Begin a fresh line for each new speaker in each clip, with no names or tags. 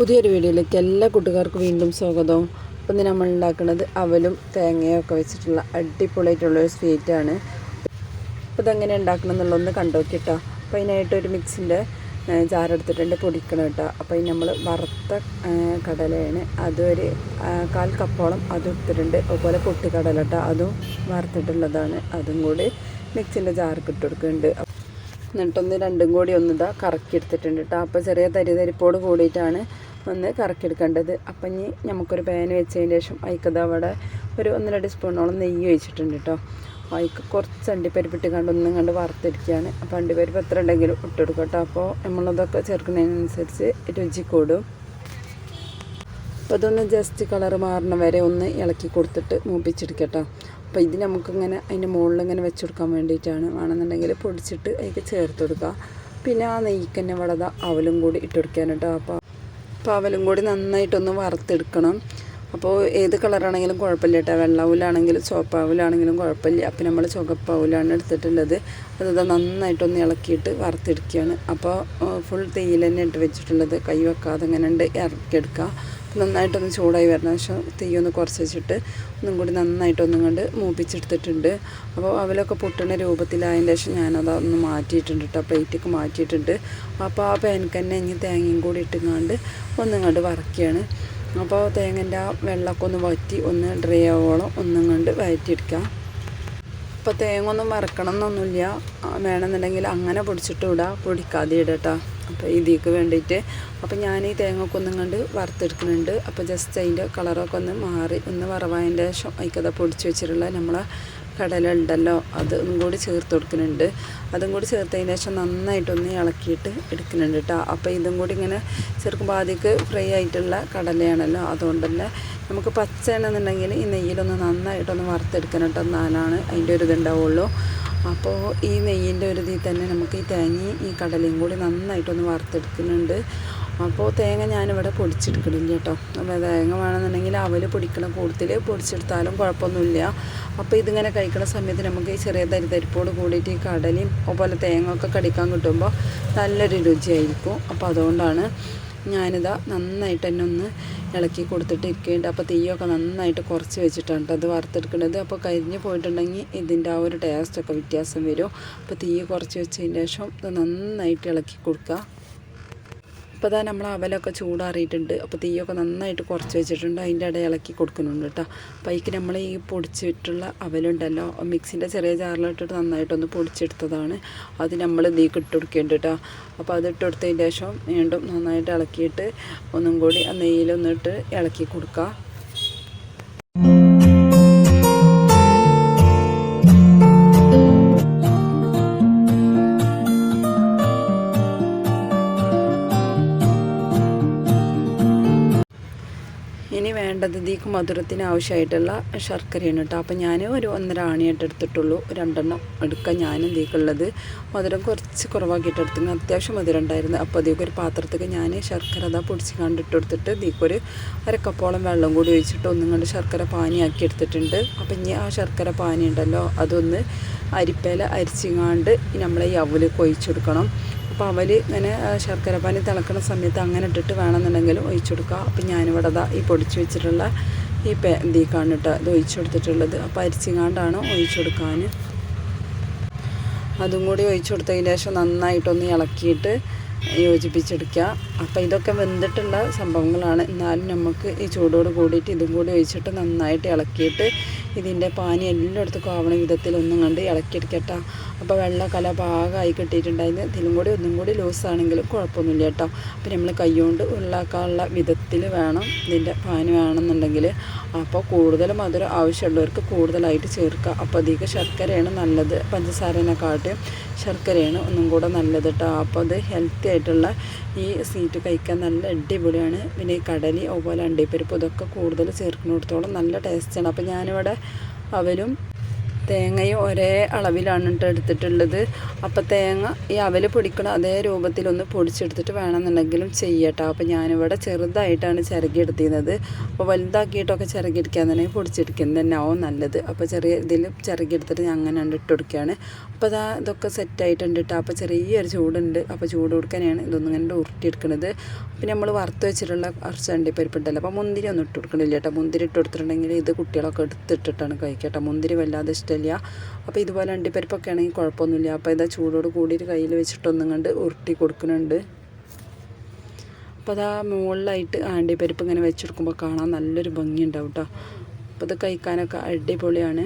പുതിയൊരു വീഡിയോയിലേക്ക് എല്ലാ കൂട്ടുകാർക്കും വീണ്ടും സ്വാഗതം. ഇന്ന് നമ്മൾ ഉണ്ടാക്കുന്നത് അവലും തേങ്ങയൊക്കെ വെച്ചിട്ടുള്ള അടിപൊളിയായിട്ടുള്ള ഒരു സ്വീറ്റാണ് അപ്പോൾ ഇതെങ്ങനെ ഉണ്ടാക്കണം എന്നുള്ളതൊന്ന് കണ്ടു കേട്ടോ അപ്പോൾ അതിനായിട്ട് ഒരു മിക്സിന്റെ ജാറെടുത്തിട്ടുണ്ട് പൊടിക്കണം കേട്ടോ. അപ്പോൾ ഈ നമ്മൾ വറുത്ത കടലയാണ് അതൊരു കാൽ കപ്പോളം അതും എടുത്തിട്ടുണ്ട്. അതുപോലെ പൊട്ടിക്കടല കേട്ടോ അതും വറുത്തിട്ടുള്ളതാണ്. അതും കൂടി മിക്സിന്റെ ജാർക്ക് ഇട്ട് കൊടുക്കുന്നുണ്ട്. എന്നിട്ടൊന്ന് രണ്ടും കൂടി ഒന്ന് ഇതാ കറക്കി എടുത്തിട്ടുണ്ട് കേട്ടോ. അപ്പോൾ ചെറിയ തരി തരിപ്പോട് കൂടിയിട്ടാണ് ഒന്ന് കറക്കിയെടുക്കേണ്ടത്. അപ്പം ഇനി നമുക്കൊരു പാൻ വെച്ചതിന് ശേഷം അതിക്കത് അവിടെ ഒരു ഒന്നര സ്പൂണോളം നെയ്യ് ഒഴിച്ചിട്ടുണ്ട് കേട്ടോ അതിക്ക് കുറച്ച് അണ്ടിപ്പരിപ്പിട്ട് കണ്ട് ഒന്നും കണ്ട് വറുത്തിരിക്കുകയാണ് അപ്പോൾ അണ്ടിപ്പരിപ്പ് എത്ര ഉണ്ടെങ്കിലും ഇട്ട് കൊടുക്കും കേട്ടോ അപ്പോൾ നമ്മളതൊക്കെ ചേർക്കുന്നതിനനുസരിച്ച് രുചി കൂടും അപ്പോൾ അതൊന്ന് ജസ്റ്റ് കളർ മാറണ വരെ ഒന്ന് ഇളക്കി കൊടുത്തിട്ട് മൂപ്പിച്ചെടുക്കട്ടോ അപ്പോൾ ഇത് നമുക്കിങ്ങനെ അതിന്റെ മുകളിൽ ഇങ്ങനെ വെച്ച് കൊടുക്കാൻ വേണ്ടിയിട്ടാണ്. വേണമെന്നുണ്ടെങ്കിൽ പൊടിച്ചിട്ട് അതിലേക്ക് ചേർത്ത് കൊടുക്കുക പിന്നെ ആ നെയ്ക്കന്നെ വളത അവലും കൂടി ഇട്ട് കൊടുക്കാൻ അപ്പോൾ അവലും കൂടി നന്നായിട്ടൊന്ന് വറുത്തെടുക്കണം. അപ്പോൾ ഏത് കളറാണെങ്കിലും കുഴപ്പമില്ല കേട്ടോ. വെള്ളാവിലാണെങ്കിലും ചുവപ്പാവിലാണെങ്കിലും കുഴപ്പമില്ല. അപ്പോൾ നമ്മൾ ചുവപ്പാവിലാണ് എടുത്തിട്ടുള്ളത്. അത് നന്നായിട്ടൊന്ന് ഇളക്കിയിട്ട് വറുത്തെടുക്കുകയാണ്. അപ്പോൾ ഫുൾ തേയില തന്നെ ഇട്ട് വെച്ചിട്ടുള്ളത്. കൈ വെക്കാതെ അങ്ങനെ ഉണ്ട് ഇറക്കിയെടുക്കുക. നന്നായിട്ടൊന്ന് ചൂടായി വരുന്ന ശേഷം തീയൊന്ന് കുറച്ച് വെച്ചിട്ട് ഒന്നും കൂടി നന്നായിട്ടൊന്നും കണ്ട് മൂപ്പിച്ചെടുത്തിട്ടുണ്ട്. അപ്പോൾ അവലൊക്കെ പൊട്ടുന്ന രൂപത്തിലായതിന്റെ ശേഷം ഞാനത് ഒന്ന് മാറ്റിയിട്ടുണ്ട് കേട്ടോ പ്ലേറ്റിക്ക് മാറ്റിയിട്ടുണ്ട്. അപ്പോൾ ആ പാനിക്ക് തന്നെ ഇനി തേങ്ങയും കൂടി ഇട്ടുങ്ങാണ്ട് ഒന്നും കണ്ട് വറക്കുകയാണ് അപ്പോൾ തേങ്ങന്റെ ആ വെള്ളമൊക്കെ ഒന്ന് വറ്റി ഒന്ന് ഡ്രൈ ആവോളം ഒന്നും കണ്ട് വഴറ്റിയെടുക്കാം അപ്പോൾ തേങ്ങ ഒന്നും വറക്കണം എന്നൊന്നുമില്ല വേണമെന്നുണ്ടെങ്കിൽ അങ്ങനെ പൊടിച്ചിട്ട് വിടാം പൊടിക്കാതെ ഇടട്ടോ. അപ്പോൾ ഇതിക്ക് വേണ്ടിയിട്ട്. അപ്പോൾ ഞാൻ ഈ തേങ്ങയൊക്കെ ഒന്നും കണ്ട് വറുത്തെടുക്കുന്നുണ്ട് അപ്പോൾ ജസ്റ്റ് അതിന്റെ കളറൊക്കെ ഒന്ന് മാറി ഒന്ന് വറവായതിന്റെ ശേഷം പൊടിച്ച് വെച്ചിട്ടുള്ള നമ്മളെ കടല ഉണ്ടല്ലോ അതും കൂടി ചേർത്ത് കൊടുക്കുന്നുണ്ട് അതും കൂടി ചേർത്തതിന് ശേഷം നന്നായിട്ടൊന്ന് ഇളക്കിയിട്ട് എടുക്കുന്നുണ്ട് കേട്ടോ അപ്പോൾ ഇതും കൂടി ഇങ്ങനെ ചേർക്കുമ്പോൾ പാതിക്ക് ഫ്രൈ ആയിട്ടുള്ള കടലയാണല്ലോ അതുകൊണ്ട് തന്നെ നമുക്ക് പച്ച എന്നുണ്ടെങ്കിൽ ഈ നെയ്യിലൊന്ന് നന്നായിട്ടൊന്ന് വറുത്തെടുക്കണം കേട്ടോ എന്നാലാണ് അതിന്റെ ഒരു ഇതുണ്ടാവുള്ളൂ. അപ്പോൾ ഈ നെയ്യിന്റെ ഒരു ഇതിൽ തന്നെ നമുക്ക് ഈ തേങ്ങയും ഈ കടലയും കൂടി നന്നായിട്ടൊന്ന് വറുത്തെടുക്കുന്നുണ്ട്. അപ്പോൾ തേങ്ങ ഞാനിവിടെ പൊടിച്ചെടുക്കണില്ല കേട്ടോ. അപ്പോൾ തേങ്ങ വേണമെന്നുണ്ടെങ്കിൽ അവൽ പൊടിക്കണ കൂടുതൽ പൊടിച്ചെടുത്താലും കുഴപ്പമൊന്നുമില്ല. അപ്പോൾ ഇതിങ്ങനെ കഴിക്കുന്ന സമയത്ത് നമുക്ക് ഈ ചെറിയ തരിതരിപ്പോട് കൂടിയിട്ട് ഈ കടലയും അതുപോലെ തേങ്ങ ഒക്കെ കടിക്കാൻ കിട്ടുമ്പോൾ നല്ലൊരു രുചിയായിരിക്കും. അപ്പോൾ അതുകൊണ്ടാണ് ഞാനിതാ നന്നായിട്ട് തന്നെ ഒന്ന് ഇളക്കി കൊടുത്തിട്ട് ഇരിക്കുന്നുണ്ട് അപ്പോൾ തീയൊക്കെ നന്നായിട്ട് കുറച്ച് വെച്ചിട്ടാണ് അത് വറുത്തെടുക്കുന്നത് അപ്പോൾ കരിഞ്ഞ് പോയിട്ടുണ്ടെങ്കിൽ ഇതിന്റെ ആ ഒരു ടേസ്റ്റൊക്കെ വ്യത്യാസം വരും. അപ്പോൾ തീ കുറച്ച് വെച്ചതിന് ശേഷം ഇത് നന്നായിട്ട് ഇളക്കി കൊടുക്കുക. ഇപ്പോൾ തന്നെ നമ്മൾ അവലൊക്കെ ചൂടാറിയിട്ടുണ്ട്. അപ്പോൾ തീയൊക്കെ നന്നായിട്ട് കുറച്ച് വെച്ചിട്ടുണ്ട്. അതിന്റെ ഇടയിൽ ഇളക്കി കൊടുക്കുന്നുണ്ട് കേട്ടോ. അപ്പോൾ അതിക്ക് നമ്മൾ ഈ പൊടിച്ചിട്ടുള്ള അവലുണ്ടല്ലോ. മിക്സിന്റെ ചെറിയ ജാറിലിട്ടിട്ട് നന്നായിട്ടൊന്ന് പൊടിച്ചെടുത്തതാണ്. അത് നമ്മൾ ഇതിലേക്ക് ഇട്ട് കൊടുക്കേണ്ട കേട്ടോ. അപ്പോൾ അത് ഇട്ട് ശേഷം വീണ്ടും നന്നായിട്ട് ഇളക്കിയിട്ട് ഒന്നും കൂടി ആ നെയ്യിലൊന്നിട്ട് ഇളക്കി കൊടുക്കുക ഇതിക്ക് മധുരത്തിന് ആവശ്യമായിട്ടുള്ള ശർക്കരയാണ് കേട്ടോ. അപ്പോൾ ഞാൻ ഒരു ഒന്നര ആണിയായിട്ട് എടുത്തിട്ടുള്ളൂ. രണ്ടെണ്ണം എടുക്കാൻ ഞാൻ ഇതിക്കുള്ളത് മധുരം കുറച്ച് കുറവാക്കിയിട്ട് എടുത്തിരുന്നു. അത്യാവശ്യം മധുരം ഉണ്ടായിരുന്നു. അപ്പോൾ ഇതിലേക്ക് ഒരു പാത്രത്തേക്ക് ഞാൻ ശർക്കര അതാ പൊടിച്ച് കണ്ടിട്ട് എടുത്തിട്ട് ഇതിക്കൊരു അരക്കപ്പോളം വെള്ളം കൂടി ഒഴിച്ചിട്ട് ഒന്നും കണ്ട് ശർക്കര പാനിയാക്കി എടുത്തിട്ടുണ്ട്. അപ്പോൾ ഇനി ആ ശർക്കര പാനി ഉണ്ടല്ലോ അതൊന്ന് അരിപ്പേല അരിച്ചിങ്ങാണ്ട് നമ്മളെ ഈ അവൽ ഒഴിച്ചെടുക്കണം അപ്പോൾ അവൽ ഇങ്ങനെ ശർക്കര പാനി തിളക്കുന്ന സമയത്ത് അങ്ങനെ ഇട്ടിട്ട് വേണമെന്നുണ്ടെങ്കിൽ ഒഴിച്ചു കൊടുക്കുക. അപ്പോൾ ഞാനിവിടെ ദാ ഈ പൊടിച്ച് വെച്ചിട്ടുള്ള ഈ പേ ഇതിക്കാണ് കേട്ടോ ഇത് ഒഴിച്ചു കൊടുത്തിട്ടുള്ളത്. അപ്പോൾ അരിച്ചിങ്ങാണ്ടാണ് ഒഴിച്ചു കൊടുക്കാൻ അതും കൂടി ഒഴിച്ചു കൊടുത്തതിന് ശേഷം നന്നായിട്ടൊന്ന് ഇളക്കിയിട്ട് യോജിപ്പിച്ചെടുക്കുക. അപ്പോൾ ഇതൊക്കെ വെന്തിട്ടുള്ള സംഭവങ്ങളാണ്. എന്നാലും നമുക്ക് ഈ ചൂടോട് കൂടിയിട്ട് ഇതും കൂടി ഒഴിച്ചിട്ട് നന്നായിട്ട് ഇളക്കിയിട്ട് ഇതിന്റെ പാനി എല്ലായിടത്തും ആവണ വിധത്തിൽ ഒന്നും കണ്ട് ഇളക്കിയെടുക്കട്ടോ. അപ്പോൾ വെള്ള കല പാകമായി കിട്ടിയിട്ടുണ്ടായിരുന്നു. ഇതിലും കൂടി ഒന്നും കൂടി ലൂസാണെങ്കിലും കുഴപ്പമൊന്നുമില്ല കേട്ടോ. അപ്പോൾ നമ്മൾ കൈകൊണ്ട് ഉള്ളാക്കാനുള്ള വിധത്തിൽ വേണം ഇതിന്റെ പാനി വേണമെന്നുണ്ടെങ്കിൽ. അപ്പോൾ കൂടുതൽ മധുരം ആവശ്യമുള്ളവർക്ക് കൂടുതലായിട്ട് ചേർക്കുക. അപ്പോൾ അധികം ശർക്കരയാണ് നല്ലത് പഞ്ചസാരനെക്കാട്ടും. ശർക്കരയാണ് ഒന്നും കൂടെ നല്ലത് കേട്ടോ അപ്പോൾ അത് ഹെൽത്തി ആയിട്ടുള്ള ഈ സ്വീറ്റ് കഴിക്കാൻ നല്ല അടിപൊളിയാണ്. പിന്നെ ഈ കടലി അതുപോലെ അണ്ടിപ്പരിപ്പ് ഇതൊക്കെ കൂടുതൽ ചേർക്കുന്നിടത്തോളം നല്ല ടേസ്റ്റാണ് അപ്പോൾ ഞാനിവിടെ അവലും തേങ്ങയും ഒരേ അളവിലാണ് കേട്ടോ എടുത്തിട്ടുള്ളത്. അപ്പോൾ തേങ്ങ ഈ അവൽ പൊടിക്കണം അതേ രൂപത്തിലൊന്ന് പൊടിച്ചെടുത്തിട്ട് വേണമെന്നുണ്ടെങ്കിലും ചെയ്യട്ടോ. അപ്പോൾ ഞാനിവിടെ ചെറുതായിട്ടാണ് ചിരകിയെടുത്തിരുന്നത്. അപ്പോൾ വലുതാക്കിയിട്ടൊക്കെ പൊടിച്ചെടുക്കുന്നത് തന്നെ ആവും നല്ലത്. അപ്പോൾ ചെറിയ ഇതിൽ ചിരകിയെടുത്തിട്ട് ഞാൻ അങ്ങനെ ഇട്ട് കൊടുക്കുകയാണ്. അപ്പോൾ അതാ ഇതൊക്കെ സെറ്റായിട്ടുണ്ട് കേട്ടോ. അപ്പോൾ ചെറിയൊരു ചൂടുണ്ട്. അപ്പോൾ ചൂട് കൊടുക്കാനാണ് ഇതൊന്നും ഇങ്ങനെ ഉരുട്ടിയെടുക്കുന്നത് പിന്നെ നമ്മൾ വറുത്ത് വെച്ചിട്ടുള്ള കുറച്ച് അണ്ടിപ്പരിപ്പുണ്ടല്ലോ അപ്പോൾ മുന്തിരി ഒന്നും ഇട്ട് കൊടുക്കണില്ല കേട്ടോ. മുന്തിരി ഇട്ട് കൊടുത്തിട്ടുണ്ടെങ്കിൽ ഇത് കുട്ടികളൊക്കെ എടുത്തിട്ടിട്ടാണ് കഴിക്കട്ടോ മുന്തിരി വല്ലാതെ ഇഷ്ടമില്ല. അപ്പോൾ ഇതുപോലെ അണ്ടിപ്പരിപ്പൊക്കെ ആണെങ്കിൽ കുഴപ്പമൊന്നുമില്ല. അപ്പോൾ ഇതാ ചൂടോട് കൂടിയിട്ട് കയ്യിൽ വെച്ചിട്ടൊന്നും കണ്ട് ഉരുട്ടി കൊടുക്കുന്നുണ്ട്. അപ്പോൾ അതാ മുകളിലായിട്ട് അണ്ടിപ്പരിപ്പ് ഇങ്ങനെ വെച്ചെടുക്കുമ്പോൾ കാണാൻ നല്ലൊരു ഭംഗിയുണ്ടാവും കേട്ടോ അപ്പോൾ ഇത് കഴിക്കാനൊക്കെ അടിപൊളിയാണ്.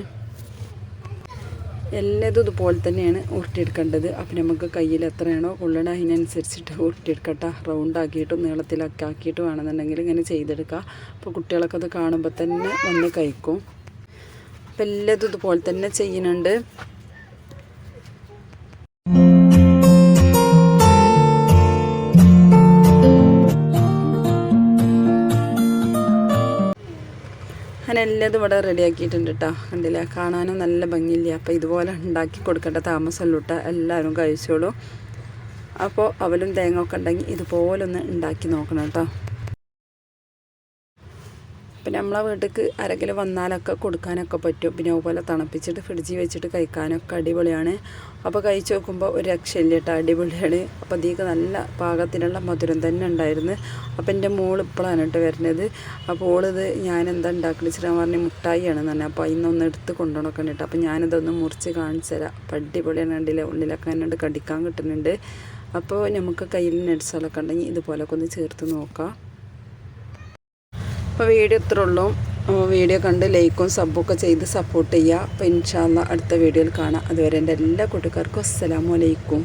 എല്ലാതും ഇതുപോലെ തന്നെയാണ് ഉരുട്ടിയെടുക്കേണ്ടത്. അപ്പം നമുക്ക് കയ്യിൽ എത്രയാണോ കൊള്ളണ അതിനനുസരിച്ചിട്ട് ഉരുട്ടിയെടുക്കട്ടെ റൗണ്ട് ആക്കിയിട്ടും നീളത്തിലൊക്കെ ആക്കിയിട്ട് വേണമെന്നുണ്ടെങ്കിൽ ഇങ്ങനെ ചെയ്തെടുക്കുക അപ്പോൾ കുട്ടികളൊക്കെ അത് കാണുമ്പോൾ തന്നെ വന്ന് കഴിക്കും. അപ്പം ഇതുപോലെ തന്നെ ചെയ്യുന്നുണ്ട്. അങ്ങനെ എല്ലാതും ഇവിടെ റെഡിയാക്കിയിട്ടുണ്ട് കേട്ടോ കണ്ടില്ല? കാണാനും നല്ല ഭംഗിയില്ല? അപ്പോൾ ഇതുപോലെ ഉണ്ടാക്കി കൊടുക്കേണ്ട താമസമല്ല കേട്ടോ എല്ലാവരും കഴിച്ചോളൂ. അപ്പോൾ അവലും തേങ്ങ ഒക്കെ ഉണ്ടെങ്കിൽ ഇതുപോലൊന്ന് ഉണ്ടാക്കി നോക്കണം കേട്ടോ പിന്നെ നമ്മളെ വീട്ടിലേക്ക് ആരെങ്കിലും വന്നാലൊക്കെ കൊടുക്കാനൊക്കെ പറ്റും. പിന്നെ അതുപോലെ തണുപ്പിച്ചിട്ട് ഫ്രിഡ്ജിൽ വെച്ചിട്ട് കഴിക്കാനൊക്കെ അടിപൊളിയാണ്. അപ്പോൾ കഴിച്ച് നോക്കുമ്പോൾ ഒരു രക്ഷയില്ല കേട്ടോ അടിപൊളിയാണ്. അപ്പോൾ അതിക്ക് നല്ല പാകത്തിനുള്ള മധുരം തന്നെ ഉണ്ടായിരുന്നു. അപ്പോൾ എന്റെ മോൾ ഇപ്പോഴാണ് കേട്ടോ വരുന്നത്. അപ്പോൾ ഓളിത് ഞാൻ എന്താ ഉണ്ടാക്കണ ചെറിയ പറഞ്ഞ മുട്ടായിയാണ് തന്നെ അപ്പോൾ ഇന്നൊന്ന് എടുത്ത് കൊണ്ടുപോകണമൊക്കെ കേട്ടോ അപ്പോൾ ഞാനിതൊന്ന് മുറിച്ച് കാണിച്ചു തരാം. അപ്പോൾ അടിപൊളിയാണ് കണ്ടില്ല? ഉള്ളിലൊക്കെ എന്നോട് കടിക്കാൻ കിട്ടുന്നുണ്ട്. അപ്പോൾ നമുക്ക് കയ്യിൽ നെഡ്സുകളൊക്കെ ഉണ്ടെങ്കിൽ ഇതുപോലൊക്കെ ഒന്ന് ചേർത്ത് നോക്കാം. അപ്പോൾ വീഡിയോ ഇത്രേ ഉള്ളൂ. വീഡിയോ കണ്ട് ലൈക്കും സബ്ബൊക്കെ ചെയ്ത് സപ്പോർട്ട് ചെയ്യുക. അപ്പോൾ ഇൻഷാല്ല അടുത്ത വീഡിയോയിൽ കാണാം. അതുവരെ എന്റെ എല്ലാ കൂട്ടുകാർക്കും അസ്സലാമു അലൈക്കും.